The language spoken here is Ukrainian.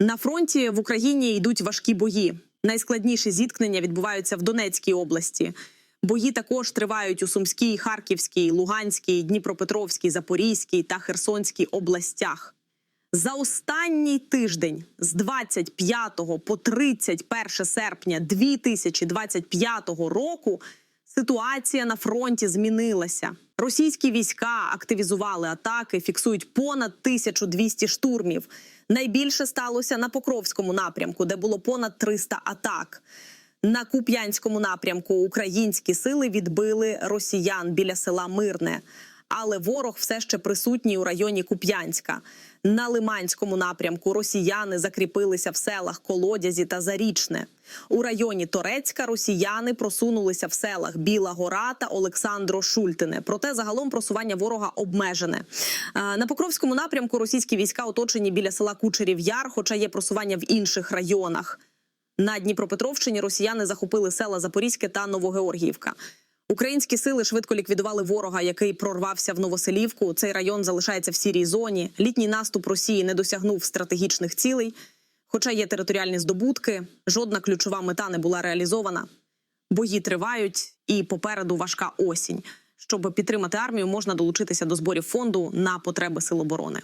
На фронті в Україні йдуть важкі бої. Найскладніші зіткнення відбуваються в Донецькій області. Бої також тривають у Сумській, Харківській, Луганській, Дніпропетровській, Запорізькій та Херсонській областях. За останній тиждень з 25 по 31 серпня 2025 року ситуація на фронті змінилася. Російські війська активізували атаки, фіксують понад 1200 штурмів. Найбільше сталося на Покровському напрямку, де було понад 300 атак. На Куп'янському напрямку українські сили відбили росіян біля села Мирне. Але ворог все ще присутній у районі Куп'янська. На Лиманському напрямку росіяни закріпилися в селах Колодязі та Зарічне. У районі Торецька росіяни просунулися в селах Біла Гора та Олександро Шультине. Проте загалом просування ворога обмежене. Е, На Покровському напрямку російські війська оточені біля села Кучерів Яр, хоча є просування в інших районах. На Дніпропетровщині росіяни захопили села Запорізьке та Новогеоргіївка. Українські сили швидко ліквідували ворога, який прорвався в Новоселівку. Цей район залишається в сірій зоні. Літній наступ Росії не досягнув стратегічних цілей. Хоча є територіальні здобутки, жодна ключова мета не була реалізована. Бої тривають, і попереду важка осінь. Щоб підтримати армію, можна долучитися до зборів фонду на потреби сил оборони.